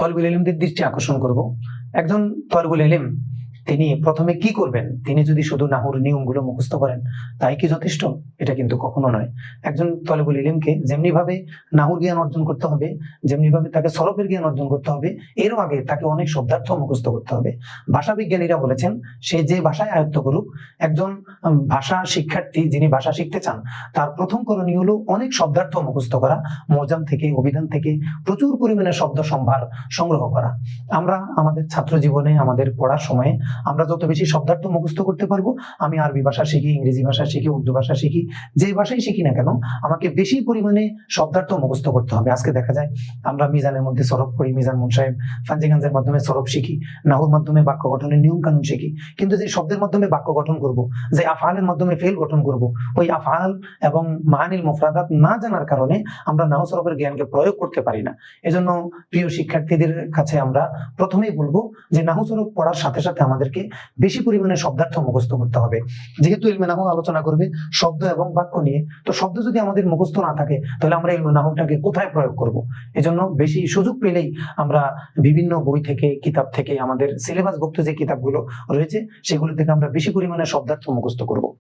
তলবুল ইলিমদের দৃষ্টি আকর্ষণ করব। একজন তলবুল ইলিম তিনি প্রথমে কি করবেন? তিনি যদি শুধু নাহুর নিয়মগুলো মুখস্থ করেন, তাই কি যথেষ্ট? এটা কিন্তু কখনো নয়। একজন তলেবুল ইলিমকে যেমনি ভাবে নাহুর জ্ঞান অর্জন করতে হবে যেমনি ভাবে তাকে সরফের জ্ঞান অর্জন করতে হবে, এরও আগে তাকে অনেক শব্দার্থ মুখস্থ করতে হবে। ভাষা বিজ্ঞানীরা বলেছেন, সে যে ভাষায় আয়ত্ত করুক, একজন ভাষা শিক্ষার্থী যিনি ভাষা শিখতে চান, তার প্রথম করণীয় হলো অনেক শব্দার্থ মুখস্থ করা, মজাম থেকে, অভিধান থেকে প্রচুর পরিমাণে শব্দ সম্ভার সংগ্রহ করা। আমরা আমাদের ছাত্র জীবনে আমাদের পড়ার সময়ে আমরা যত বেশি শব্দার্থ মুখস্থ করতে পারব, আমি আরবি ভাষা শিখি, ইংরেজি ভাষা শিখি, উর্দু ভাষা শিখি, যে ভাষাই শিখি না কেন, আমাকে বেশি পরিমাণে শব্দার্থ মুখস্থ করতে হবে। আজকে দেখা যায়, আমরা মিজানের মধ্যে সরব পড়ি, মিজান মুন সাহেব ফানজিগাঞ্জের মাধ্যমে সরব শিখি, নাহুর মাধ্যমে বাক্য গঠনের নিয়ম কানুন শিখি, কিন্তু যে শব্দের মাধ্যমে বাক্য গঠন করব, যে আফআলের মাধ্যমে ফেল গঠন করব, ওই আফআল এবং মাহানিল মুফরাদাত না জানার কারণে আমরা নাহ সরবের জ্ঞানকে প্রয়োগ করতে পারি না। এজন্য প্রিয় শিক্ষার্থীদের কাছে আমরা প্রথমেই বলব যে নাহু সরব পড়ার সাথে সাথে আমাদেরকে বেশি পরিমাণে শব্দার্থ মুখস্থ করতে হবে। যেহেতু ইলমেনাহ আলোচনা করবে শব্দ এবং বাক্য নিয়ে, তো শব্দ যদি আমাদের মুখস্থ না থাকে, তাহলে আমরা ইলমেনাহটাকে কোথায় প্রয়োগ করব? এজন্য বেশি সুযোগ পেলেই আমরা বিভিন্ন বই থেকে, কিতাব থেকে, আমাদের সিলেবাসভুক্ত যে কিতাবগুলো রয়েছে, সেগুলো থেকে আমরা বেশি পরিমাণে শব্দার্থ মুখস্থ করব।